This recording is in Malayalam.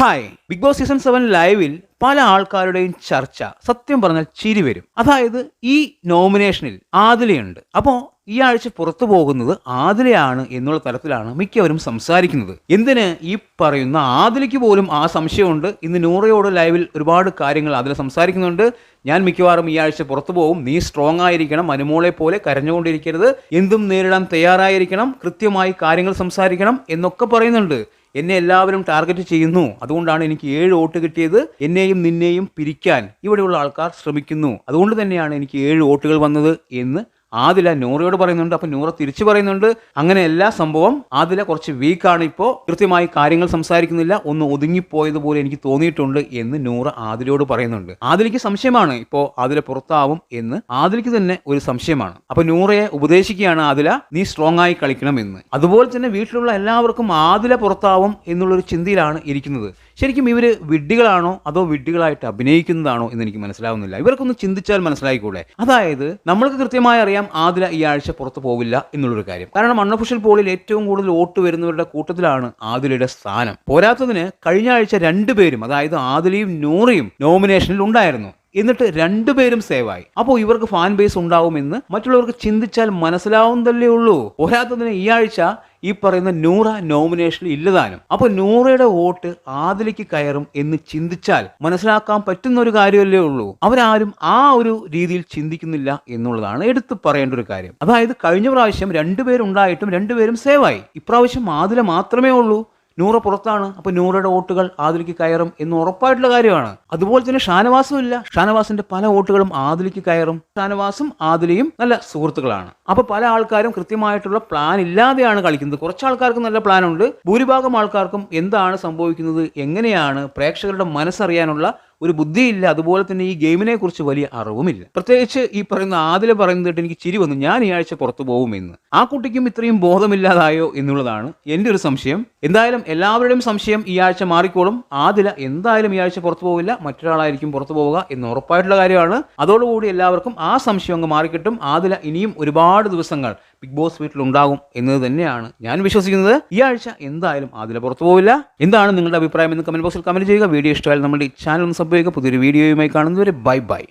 Hi. Bigg Boss season seven ലൈവിൽ പല ആൾക്കാരുടെയും ചർച്ച. സത്യം പറഞ്ഞാൽ ചിരി വരും. അതായത് ഈ നോമിനേഷനിൽ ആദിലയുണ്ട്. അപ്പോ ഈ ആഴ്ച പുറത്തു പോകുന്നത് ആദിലയാണ് എന്നുള്ള തരത്തിലാണ് മിക്കവരും സംസാരിക്കുന്നത്. എന്തിന് ഈ പറയുന്ന ആദിലയ്ക്ക് പോലും ആ സംശയമുണ്ട്. ഇന്ന് നൂറയോട് ലൈവിൽ ഒരുപാട് കാര്യങ്ങൾ അതിൽ സംസാരിക്കുന്നുണ്ട്. ഞാൻ മിക്കവാറും ഈ ആഴ്ച പുറത്തു പോകും. നീ സ്ട്രോങ് ആയിരിക്കണം. അനുമോളെ പോലെ കരഞ്ഞുകൊണ്ടിരിക്കരുത്. എന്തും നേരിടാൻ തയ്യാറായിരിക്കണം. കൃത്യമായി കാര്യങ്ങൾ സംസാരിക്കണം എന്നൊക്കെ പറയുന്നുണ്ട്. എന്നെ എല്ലാവരും ടാർഗറ്റ് ചെയ്യുന്നു. അതുകൊണ്ടാണ് എനിക്ക് ഏഴ് വോട്ട് കിട്ടിയത്. എന്നെയും നിന്നെയും പിരിക്കാൻ ഇവിടെയുള്ള ആൾക്കാർ ശ്രമിക്കുന്നു. അതുകൊണ്ട് തന്നെയാണ് എനിക്ക് ഏഴ് വോട്ടുകൾ വന്നത് എന്ന് ആദില നൂറയോട് പറയുന്നുണ്ട് അപ്പൊ നൂറ തിരിച്ചു പറയുന്നുണ്ട്. അങ്ങനെ എല്ലാ സംഭവം ആദില കുറച്ച് വീക്കാണ് ഇപ്പോൾ കൃത്യമായി കാര്യങ്ങൾ സംസാരിക്കുന്നില്ല. ഒന്ന് ഒതുങ്ങിപ്പോയതുപോലെ എനിക്ക് തോന്നിയിട്ടുണ്ട് എന്ന് നൂറ ആദിലയോട് പറയുന്നുണ്ട്. ആദിലയ്ക്ക് സംശയമാണ് ഇപ്പോൾ ആദില പുറത്താവും എന്ന്. ആദിലയ്ക്ക് തന്നെ ഒരു സംശയമാണ്. അപ്പൊ നൂറയെ ഉപദേശിക്കുകയാണ് ആദില നീ സ്ട്രോങ് ആയി കളിക്കണം എന്ന്. അതുപോലെ തന്നെ വീട്ടിലുള്ള എല്ലാവർക്കും ആദില പുറത്താവും എന്നുള്ളൊരു ചിന്തയിലാണ് ഇരിക്കുന്നത്. ശരിക്കും ഇവർ വിഡ്ഢികളാണോ അതോ വിഡ്ഢികളായിട്ട് അഭിനയിക്കുന്നതാണോ എന്ന് എനിക്ക് മനസ്സിലാവുന്നില്ല. ഇവർക്കൊന്ന് ചിന്തിച്ചാൽ മനസ്സിലായിക്കൂടെ? അതായത് നമ്മൾക്ക് കൃത്യമായി അറിയാം ആദില ഈ ആഴ്ച പുറത്തു പോവില്ല എന്നുള്ളൊരു കാര്യം. കാരണം അൺഒഫീഷ്യൽ പോളിൽ ഏറ്റവും കൂടുതൽ വോട്ട് വരുന്നവരുടെ കൂട്ടത്തിലാണ് ആദിലയുടെ സ്ഥാനം. പോരാത്തതിന് കഴിഞ്ഞ ആഴ്ച രണ്ടുപേരും അതായത് ആദിലയും നൂറയും നോമിനേഷനിൽ ഉണ്ടായിരുന്നു. എന്നിട്ട് രണ്ടുപേരും സേവായി. അപ്പോൾ ഇവർക്ക് ഫാൻ ബേസ് ഉണ്ടാവുമെന്ന് മറ്റുള്ളവർക്ക് ചിന്തിച്ചാൽ മനസ്സിലാവുന്നതല്ലേ ഉള്ളൂ. പോരാത്തതിന് ഈ ആഴ്ച ഈ പറയുന്ന നൂറ നോമിനേഷനിൽ ഇല്ലതാനും. അപ്പൊ നൂറയുടെ വോട്ട് ആദിലേക്ക് കയറും എന്ന് ചിന്തിച്ചാൽ മനസ്സിലാക്കാൻ പറ്റുന്ന ഒരു കാര്യമല്ലേ ഉള്ളൂ. അവരാരും ആ ഒരു രീതിയിൽ ചിന്തിക്കുന്നില്ല എന്നുള്ളതാണ് എടുത്തു പറയേണ്ട ഒരു കാര്യം. അതായത് കഴിഞ്ഞ പ്രാവശ്യം രണ്ടുപേരുണ്ടായിട്ടും രണ്ടുപേരും സേവായി. ഇപ്രാവശ്യം ആദില മാത്രമേ ഉള്ളൂ. നൂറ പുറത്താണ് അപ്പൊ നൂറയുടെ വോട്ടുകൾ ആദിലിക്ക് കയറും എന്ന് ഉറപ്പായിട്ടുള്ള കാര്യമാണ്. അതുപോലെ തന്നെ ഷാനവാസും ഇല്ല. ഷാനവാസിന്റെ പല വോട്ടുകളും ആദിലിക്ക് കയറും. ഷാനവാസും ആദിലയും നല്ല സുഹൃത്തുക്കളാണ്. അപ്പൊ പല ആൾക്കാരും കൃത്യമായിട്ടുള്ള പ്ലാൻ ഇല്ലാതെയാണ് കളിക്കുന്നത്. കുറച്ച് ആൾക്കാർക്ക് നല്ല പ്ലാനുണ്ട് ഭൂരിഭാഗം ആൾക്കാർക്കും എന്താണ് സംഭവിക്കുന്നത് എങ്ങനെയാണ് പ്രേക്ഷകരുടെ മനസ്സറിയാനുള്ള ഒരു ബുദ്ധിയില്ല. അതുപോലെ തന്നെ ഈ ഗെയിമിനെ കുറിച്ച് വലിയ അറിവുമില്ല. പ്രത്യേകിച്ച് ഈ പറയുന്ന ആദില പറയുന്നതായിട്ട് എനിക്ക് ചിരി വന്നു. ഞാൻ ഈ ആഴ്ച പുറത്തു പോകുമെന്ന് ആ കുട്ടിക്കും ഇത്രയും ബോധമില്ലാതായോ എന്നുള്ളതാണ് എന്റെ ഒരു സംശയം. എന്തായാലും എല്ലാവരുടെയും സംശയം ഈ ആഴ്ച മാറിക്കോളും. ആദില എന്തായാലും ഈ ആഴ്ച പുറത്തു പോകില്ല മറ്റൊരാളായിരിക്കും പുറത്തു പോവുക എന്ന് ഉറപ്പായിട്ടുള്ള കാര്യമാണ്. അതോടുകൂടി എല്ലാവർക്കും ആ സംശയം അങ്ങ് മാറിക്കിട്ടും. ആദില ഇനിയും ഒരുപാട് ദിവസങ്ങൾ ബിഗ് ബോസ് വീട്ടിലുണ്ടാകും എന്നത് തന്നെയാണ് ഞാൻ വിശ്വസിക്കുന്നത്. ഈ ആഴ്ച എന്തായാലും അതിൽ പുറത്തു പോവില്ല. എന്താണ് നിങ്ങളുടെ അഭിപ്രായം എന്ന് കമന്റ് ബോക്സിൽ കമന്റ് ചെയ്യുക. വീഡിയോ ഇഷ്ടമായാലും നമ്മുടെ ഈ ചാനൽ ഒന്ന് സബ് ചെയ്യുക. പുതിയൊരു വീഡിയോയുമായി കാണുന്നവരെ ബൈ ബൈ.